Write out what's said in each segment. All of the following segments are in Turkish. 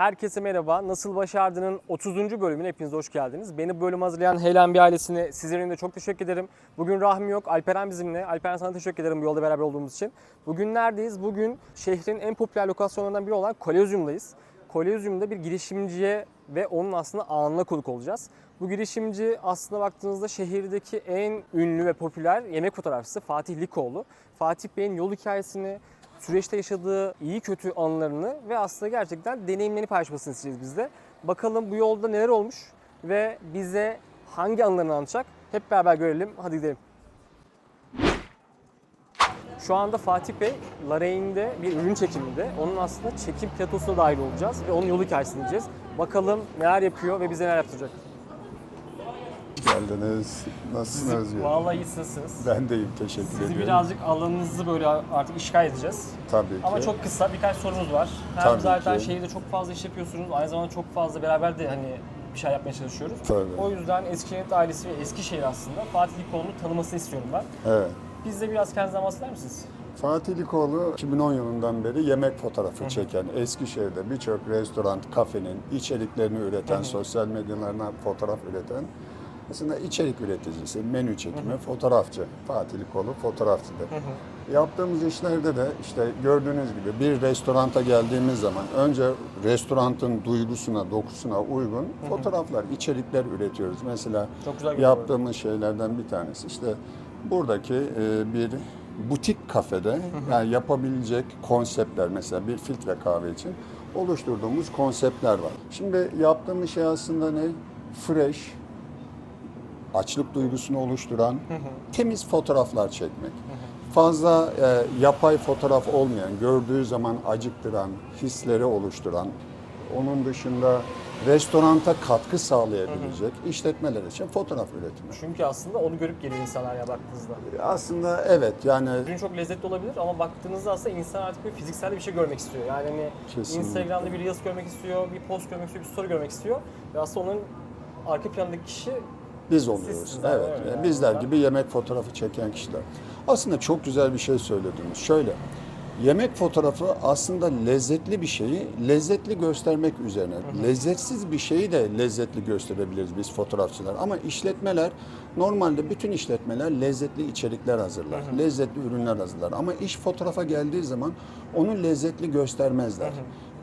Herkese merhaba. Nasıl Başardığının 30. bölümüne hepiniz hoş geldiniz. Beni bölüm hazırlayan Helen bir ailesine sizlerin de çok teşekkür ederim. Bugün Rahmi yok, Alperen bizimle. Alperen sana teşekkür ederim bu yolda beraber olduğumuz için. Bugün neredeyiz? Bugün şehrin en popüler lokasyonlarından biri olan Kolezyum'dayız. Kolezyum'da bir girişimciye ve onun aslında anına konuk olacağız. Bu girişimci aslında baktığınızda şehirdeki en ünlü ve popüler yemek fotoğrafçısı Fatih Likoğlu. Fatih Bey'in yol hikayesini, süreçte yaşadığı iyi kötü anlarını ve aslında gerçekten deneyimlerini paylaşmasını isteyeceğiz biz de. Bakalım bu yolda neler olmuş ve bize hangi anılarını anlatacak hep beraber görelim. Hadi gidelim. Şu anda Fatih Bey Larein'de bir ürün çekiminde. Onun aslında çekim platosuna dahil olacağız ve onun yol hikayesini dinleyeceğiz. Bakalım neler yapıyor ve bize neler yaptıracak. Geldiniz. Nasılsınız Özgür? Vallahi iyisiniz. Ben deyim teşekkür Sizi ederim. birazcık alanınızı böyle artık işgal edeceğiz. Tabii ki. Ama çok kısa birkaç sorumuz var. Hem Tabii zaten ki. şehirde çok fazla iş yapıyorsunuz. Aynı zamanda çok fazla beraber de hani bir şey yapmaya çalışıyoruz. Tabii. O yüzden Eskişehir ailesi ve Eskişehir aslında Fatih Likoğlu'nu tanımasını istiyorum ben. Evet. Biz de biraz kendinizden bahseder misiniz? Fatih Likoğlu 2010 yılından beri yemek fotoğrafı çeken, Eskişehir'de birçok restoran, kafenin içeriklerini üreten, sosyal medyalarına fotoğraf üreten aslında içerik üreticisi, menü çekimi, fotoğrafçı. Fatih Likoğlu fotoğrafçıdır. Yaptığımız işlerde de işte gördüğünüz gibi bir restoranta geldiğimiz zaman önce restoranın duygusuna, dokusuna uygun fotoğraflar, içerikler üretiyoruz. Mesela yaptığımız şeylerden bir tanesi işte buradaki e, bir butik kafede yani yapabilecek konseptler mesela bir filtre kahve için oluşturduğumuz konseptler var. Şimdi yaptığımız şey aslında ne? Fresh, açlık duygusunu oluşturan temiz fotoğraflar çekmek. Fazla e, yapay fotoğraf olmayan, gördüğü zaman acıktıran, hisleri oluşturan, onun dışında restoranta katkı sağlayabilecek işletmeler için fotoğraf üretimi. Çünkü aslında onu görüp geliyor insanlar ya baktığınızda. Aslında evet yani Ürün çok lezzetli olabilir ama baktığınızda aslında insan artık bir fiziksel bir şey görmek istiyor. Yani hani Kesinlikle. Instagram'da bir Reels görmek istiyor, bir post görmek istiyor, bir story görmek istiyor. Ve aslında onun arka plandaki kişi biz oluyoruz. Abi, Evet. yani bizler gibi yemek fotoğrafı çeken kişiler. Aslında çok güzel bir şey söylediniz. Şöyle. Yemek fotoğrafı aslında lezzetli bir şeyi lezzetli göstermek üzerine. Lezzetsiz bir şeyi de lezzetli gösterebiliriz biz fotoğrafçılar. Ama işletmeler normalde bütün işletmeler lezzetli içerikler hazırlar. Lezzetli ürünler hazırlar. Ama iş fotoğrafa geldiği zaman onu lezzetli göstermezler.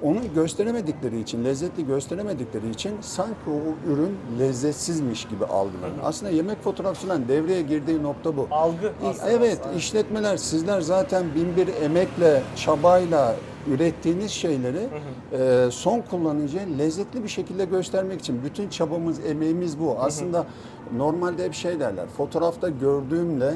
Onu gösteremedikleri için, lezzetli gösteremedikleri için sanki o ürün lezzetsizmiş gibi algılanır. Aslında yemek fotoğrafçıların devreye girdiği nokta bu. algı aslında. Evet, aslında. işletmeler sizler zaten bin bir emekle, çabayla ürettiğiniz şeyleri e, son kullanıcıya lezzetli bir şekilde göstermek için bütün çabamız, emeğimiz bu. Aslında normalde hep şey derler, fotoğrafta gördüğümle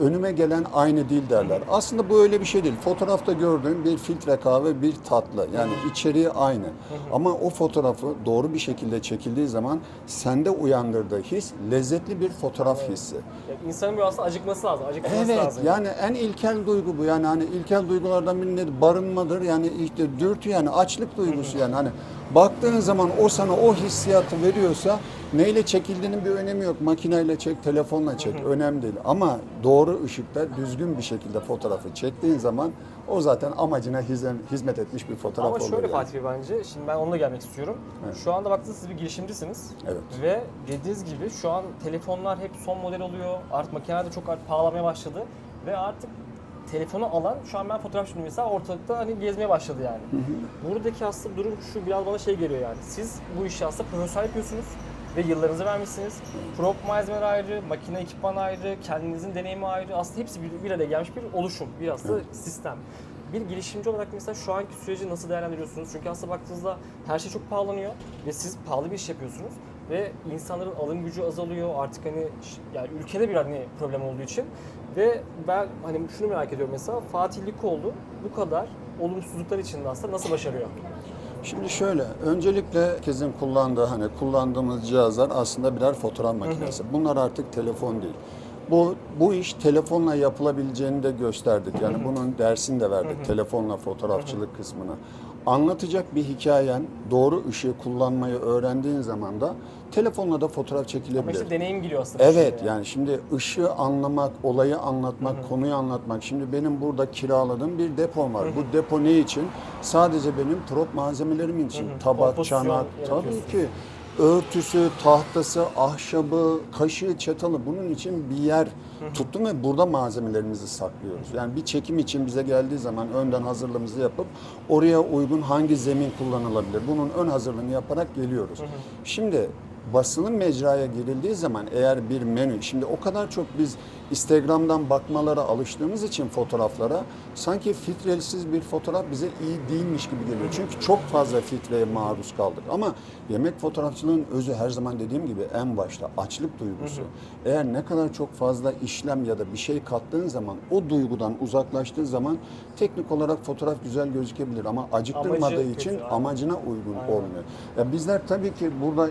önüme gelen aynı değil derler. Aslında bu öyle bir şey değil. Fotoğrafta gördüğün bir filtre kahve, bir tatlı. Yani içeriği aynı. Ama o fotoğrafı doğru bir şekilde çekildiği zaman sende uyandırdığı his lezzetli bir fotoğraf hissi. Yani insanın bir aslında acıkması lazım, acıkması Evet lazım. yani en ilkel duygu bu yani hani ilkel duygulardan biri nedir? Barınmadır yani işte dürtü yani açlık duygusu yani hani baktığın zaman o sana o hissiyatı veriyorsa neyle çekildiğinin bir önemi yok. Makineyle çek, telefonla çek önemli değil ama doğru ışıkta düzgün bir şekilde fotoğrafı çektiğin zaman o zaten amacına hizmet, etmiş bir fotoğraf Ama oluyor. şöyle yani. Fatih Bey bence, şimdi ben onunla gelmek istiyorum. Şu anda baktığınızda siz bir girişimcisiniz. Evet. Ve dediğiniz gibi şu an telefonlar hep son model oluyor. Artık makineler de çok pahalamaya başladı. Ve artık telefonu alan, şu an ben fotoğrafçıyım mesela ortalıkta hani gezmeye başladı yani. Buradaki aslında durum şu biraz bana şey geliyor yani. Siz bu işi aslında profesyonel yapıyorsunuz ve yıllarınızı vermişsiniz. Prop malzemeler ayrı, makine ekipman ayrı, kendinizin deneyimi ayrı. Aslında hepsi bir, bir araya gelmiş bir oluşum, bir aslında sistem. Bir girişimci olarak mesela şu anki süreci nasıl değerlendiriyorsunuz? Çünkü aslında baktığınızda her şey çok pahalanıyor ve siz pahalı bir iş yapıyorsunuz ve insanların alım gücü azalıyor. Artık hani yani ülkede bir hani problem olduğu için ve ben hani şunu merak ediyorum mesela Fatih Likoğlu bu kadar olumsuzluklar içinde aslında nasıl başarıyor? Şimdi şöyle, öncelikle herkesin kullandığı hani kullandığımız cihazlar aslında birer fotoğraf makinesi. Bunlar artık telefon değil. Bu bu iş telefonla yapılabileceğini de gösterdik. Yani bunun dersini de verdik telefonla fotoğrafçılık kısmına. Anlatacak bir hikayen doğru ışığı kullanmayı öğrendiğin zaman da telefonla da fotoğraf Ama çekilebilir. işte deneyim giriyor aslında. Evet işin yani şimdi ışığı anlamak, olayı anlatmak, konuyu anlatmak. Şimdi benim burada kiraladığım bir depom var. Bu depo ne için? Sadece benim prop malzemelerim için. Tabak, Kompozisyon çanak, tabii ki örtüsü, tahtası, ahşabı, kaşığı, çatalı bunun için bir yer tuttum ve burada malzemelerimizi saklıyoruz. Yani bir çekim için bize geldiği zaman önden hazırlığımızı yapıp oraya uygun hangi zemin kullanılabilir? Bunun ön hazırlığını yaparak geliyoruz. Şimdi basılı mecraya girildiği zaman eğer bir menü, şimdi o kadar çok biz Instagram'dan bakmalara alıştığımız için fotoğraflara sanki filtresiz bir fotoğraf bize iyi değilmiş gibi geliyor. Çünkü çok fazla filtreye maruz kaldık. Ama yemek fotoğrafçılığın özü her zaman dediğim gibi en başta açlık duygusu. Eğer ne kadar çok fazla işlem ya da bir şey kattığın zaman o duygudan uzaklaştığı zaman teknik olarak fotoğraf güzel gözükebilir ama acıktırmadığı Amacı için kötü, amacına uygun Aynen. olmuyor. Ya bizler tabii ki burada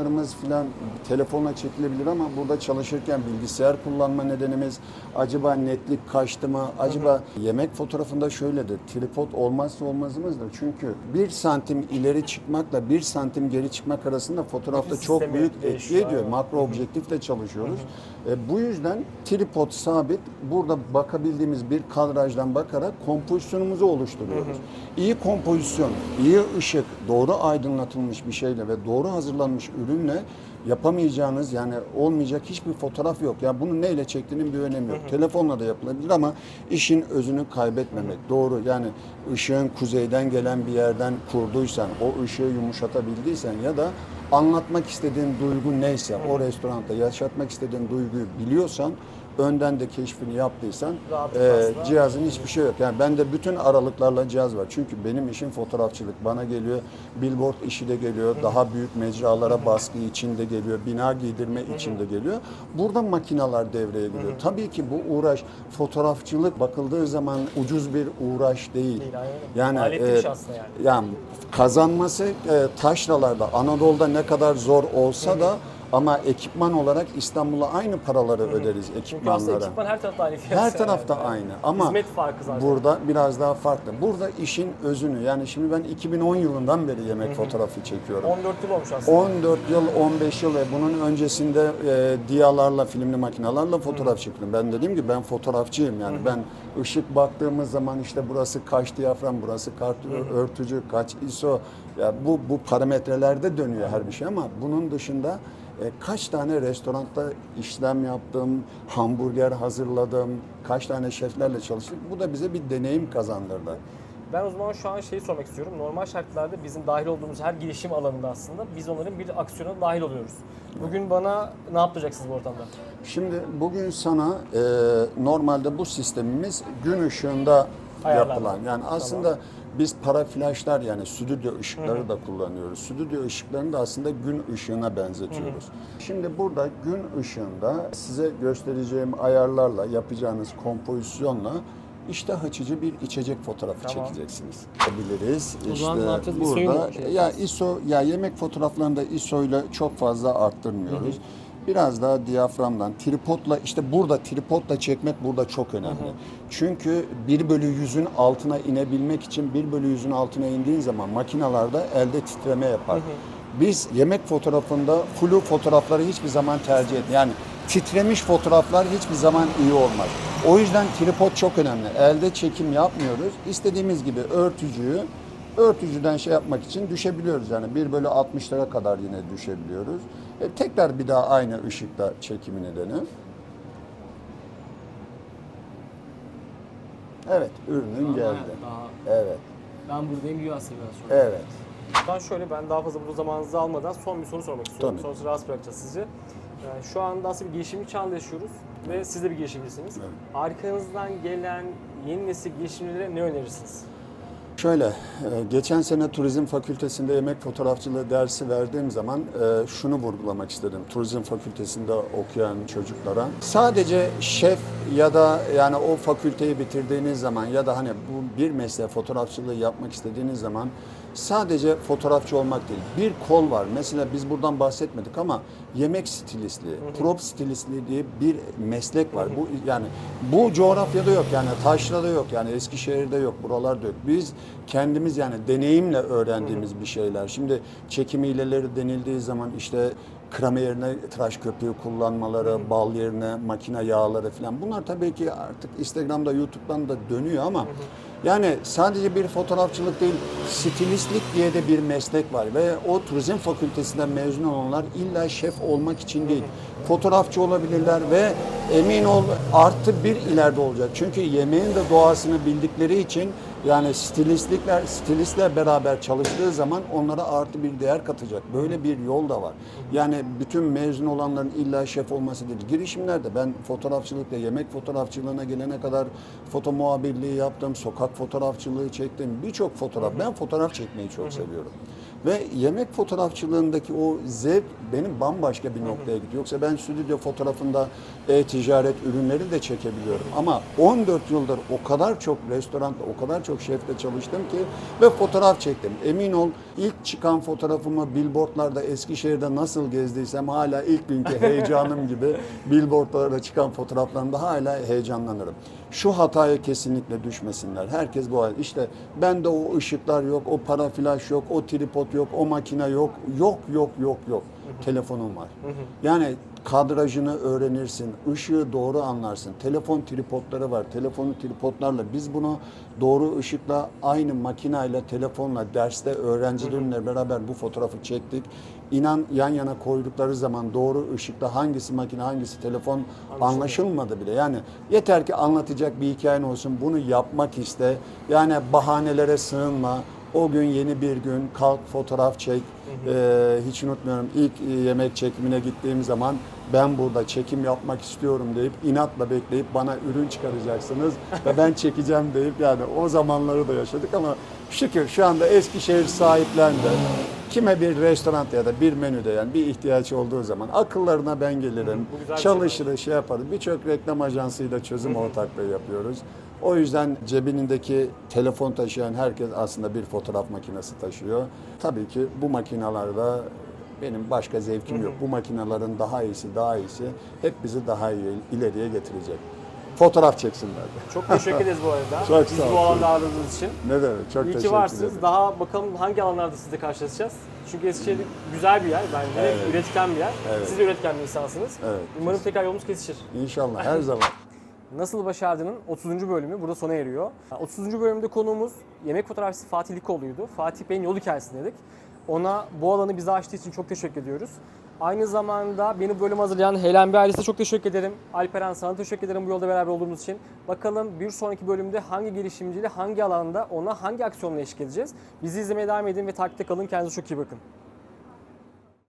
ekipmanlarımız filan telefonla çekilebilir ama burada çalışırken bilgisayar kullanma nedenimiz acaba netlik kaçtı mı? Acaba yemek fotoğrafında şöyledir. Tripod olmazsa olmazımızdır. Çünkü bir santim ileri çıkmakla bir santim geri çıkmak arasında fotoğrafta Nefis çok sistemi büyük etki değişiyor, ediyor. aynen. Makro objektifle çalışıyoruz. E, bu yüzden tripod sabit burada bakabildiğimiz bir kadrajdan bakarak kompozisyonumuzu oluşturuyoruz. İyi kompozisyon, iyi ışık, doğru aydınlatılmış bir şeyle ve doğru hazırlanmış ürünle yapamayacağınız yani olmayacak hiçbir fotoğraf yok. Ya bunu neyle çektiğinin bir önemi yok. Telefonla da yapılabilir ama işin özünü kaybetmemek. Doğru yani ışığın kuzeyden gelen bir yerden kurduysan, o ışığı yumuşatabildiysen ya da anlatmak istediğin duygu neyse o restoranda yaşatmak istediğin duyguyu biliyorsan önden de keşfini yaptıysan e, cihazın hiçbir şey yok. Yani bende bütün aralıklarla cihaz var. Çünkü benim işim fotoğrafçılık. Bana geliyor, billboard işi de geliyor, daha büyük mecralara baskı için de geliyor, bina giydirme için de geliyor. Burada makineler devreye giriyor. Tabii ki bu uğraş fotoğrafçılık bakıldığı zaman ucuz bir uğraş değil. Yani e, şey yani kazanması e, taşralarda, Anadolu'da ne kadar zor olsa da ama ekipman olarak İstanbul'a aynı paraları öderiz Çünkü aslında ekipmanlara. ekipman her tarafta aynı fiyat. Her tarafta aynı ama Hizmet farkı zaten. burada biraz daha farklı. Burada işin özünü yani şimdi ben 2010 yılından beri yemek fotoğrafı çekiyorum. 14 yıl olmuş aslında. 14 yıl, 15 yıl ve bunun öncesinde e, diyalarla, filmli makinelerle fotoğraf çektim. Ben dediğim gibi ben fotoğrafçıyım yani. Ben ışık baktığımız zaman işte burası kaç diyafram, burası kaç örtücü, kaç ISO. Ya bu bu parametrelerde dönüyor her bir şey ama bunun dışında kaç tane restoranda işlem yaptım, hamburger hazırladım, kaç tane şeflerle çalıştık. Bu da bize bir deneyim kazandırdı. Ben o zaman şu an şeyi sormak istiyorum. Normal şartlarda bizim dahil olduğumuz her girişim alanında aslında biz onların bir aksiyona dahil oluyoruz. Bugün bana ne yaptıracaksınız bu ortamda? Şimdi bugün sana e, normalde bu sistemimiz gün ışığında Ayarlandı. yapılan. Yani aslında biz para flaşlar yani stüdyo ışıkları da kullanıyoruz. Stüdyo ışıklarını da aslında gün ışığına benzetiyoruz. Şimdi burada gün ışığında size göstereceğim ayarlarla yapacağınız kompozisyonla iştah açıcı bir içecek fotoğrafı Tamam. çekeceksiniz. Biliriz. İşte burada şey ya? ISO ya yemek fotoğraflarında ISO ile çok fazla arttırmıyoruz. Biraz daha diyaframdan, tripodla işte burada tripodla çekmek burada çok önemli. Çünkü 1 bölü 100'ün altına inebilmek için 1 bölü 100'ün altına indiğin zaman makinalarda elde titreme yapar. Biz yemek fotoğrafında flu fotoğrafları hiçbir zaman tercih et. Yani titremiş fotoğraflar hiçbir zaman iyi olmaz. O yüzden tripod çok önemli. Elde çekim yapmıyoruz. İstediğimiz gibi örtücüyü örtücüden şey yapmak için düşebiliyoruz. Yani 1 bölü 60'lara kadar yine düşebiliyoruz. E, tekrar bir daha aynı ışıkta çekimini dene. Evet, ürünün geldi. Daha, Evet, ben buradayım biraz sonra. evet. Ben şöyle ben daha fazla burada zamanınızı almadan son bir soru sormak istiyorum. Tabii. Sonrasında rahatsız bırakacağız sizi. Yani şu anda aslında bir girişimci çağında yaşıyoruz ve siz de bir girişimcisiniz. Evet. Arkanızdan gelen yeni nesil girişimcilere ne önerirsiniz? Şöyle, e, geçen sene turizm fakültesinde yemek fotoğrafçılığı dersi verdiğim zaman e, şunu vurgulamak istedim. Turizm fakültesinde okuyan çocuklara. Sadece şef ya da yani o fakülteyi bitirdiğiniz zaman ya da hani bu bir mesleğe fotoğrafçılığı yapmak istediğiniz zaman sadece fotoğrafçı olmak değil. Bir kol var. Mesela biz buradan bahsetmedik ama yemek stilistliği, prop stilistliği diye bir meslek var. Bu yani bu coğrafyada yok. Yani Taşra'da yok. Yani Eskişehir'de yok. Buralarda yok. Biz kendimiz yani deneyimle öğrendiğimiz bir şeyler. Şimdi çekim hileleri denildiği zaman işte krema yerine tıraş köpüğü kullanmaları, bal yerine makine yağları falan. Bunlar tabii ki artık Instagram'da, YouTube'dan da dönüyor ama yani sadece bir fotoğrafçılık değil, stilistlik diye de bir meslek var ve o turizm fakültesinden mezun olanlar illa şef olmak için değil, fotoğrafçı olabilirler ve emin ol artı bir ileride olacak. Çünkü yemeğin de doğasını bildikleri için yani stilistlikler, stilistler beraber çalıştığı zaman onlara artı bir değer katacak. Böyle bir yol da var. Yani bütün mezun olanların illa şef olması değil. Girişimlerde ben fotoğrafçılıkla, yemek fotoğrafçılığına gelene kadar foto muhabirliği yaptım, sokak fotoğrafçılığı çektim. Birçok fotoğraf. Ben fotoğraf çekmeyi çok seviyorum. Ve yemek fotoğrafçılığındaki o zevk benim bambaşka bir noktaya gidiyor. Yoksa ben stüdyo fotoğrafında e-ticaret ürünleri de çekebiliyorum. Ama 14 yıldır o kadar çok restoranda, o kadar çok şefle çalıştım ki ve fotoğraf çektim. Emin ol ilk çıkan fotoğrafımı billboardlarda Eskişehir'de nasıl gezdiysem hala ilk günkü heyecanım gibi billboardlarda çıkan fotoğraflarımda hala heyecanlanırım. Şu hataya kesinlikle düşmesinler. Herkes bu hal. İşte bende o ışıklar yok, o para flash yok, o tripod yok, o makine yok. Yok, yok, yok, yok. Telefonum var. Yani kadrajını öğrenirsin, ışığı doğru anlarsın. Telefon tripodları var. Telefonu tripodlarla biz bunu doğru ışıkla aynı makineyle, telefonla derste öğrencilerimle beraber bu fotoğrafı çektik. İnan yan yana koydukları zaman doğru ışıkla hangisi makine, hangisi telefon anlaşılmadı bile. Yani yeter ki anlatacak bir hikayen olsun. Bunu yapmak iste. Yani bahanelere sığınma. O gün yeni bir gün kalk fotoğraf çek. Ee, hiç unutmuyorum ilk e, yemek çekimine gittiğim zaman ben burada çekim yapmak istiyorum deyip inatla bekleyip bana ürün çıkaracaksınız ve ben çekeceğim deyip yani o zamanları da yaşadık ama şükür şu anda Eskişehir sahiplendi. Kime bir restoran ya da bir menüde yani bir ihtiyaç olduğu zaman akıllarına ben gelirim. bir şey çalışırız, şey yaparız. Birçok reklam ajansıyla çözüm ortaklığı yapıyoruz. O yüzden cebindeki telefon taşıyan herkes aslında bir fotoğraf makinesi taşıyor. Tabii ki bu makinalarda benim başka zevkim yok. Bu makinelerin daha iyisi, daha iyisi hep bizi daha iyi ileriye getirecek. Fotoğraf çeksinler de. Çok teşekkür ederiz bu arada. Çok Bizi bu alanda ağırladığınız için. Ne demek? Çok İyi ki varsınız. ederim. Daha bakalım hangi alanlarda sizle karşılaşacağız. Çünkü Eskişehir güzel bir yer bence. Evet. Üretken bir yer. Evet. Siz de üretken bir insansınız. Evet. Umarım tekrar yolumuz kesişir. İnşallah her zaman. Nasıl Başardığı'nın 30. bölümü burada sona eriyor. 30. bölümde konuğumuz yemek fotoğrafçısı Fatih Likoğlu'ydu. Fatih Bey'in yol hikayesini dedik. Ona bu alanı bize açtığı için çok teşekkür ediyoruz. Aynı zamanda beni bölüm hazırlayan Helen Bey ailesine çok teşekkür ederim. Alperen sana teşekkür ederim bu yolda beraber olduğumuz için. Bakalım bir sonraki bölümde hangi girişimciyle, hangi alanda, ona hangi aksiyonla eşlik edeceğiz. Bizi izlemeye devam edin ve takipte kalın. Kendinize çok iyi bakın.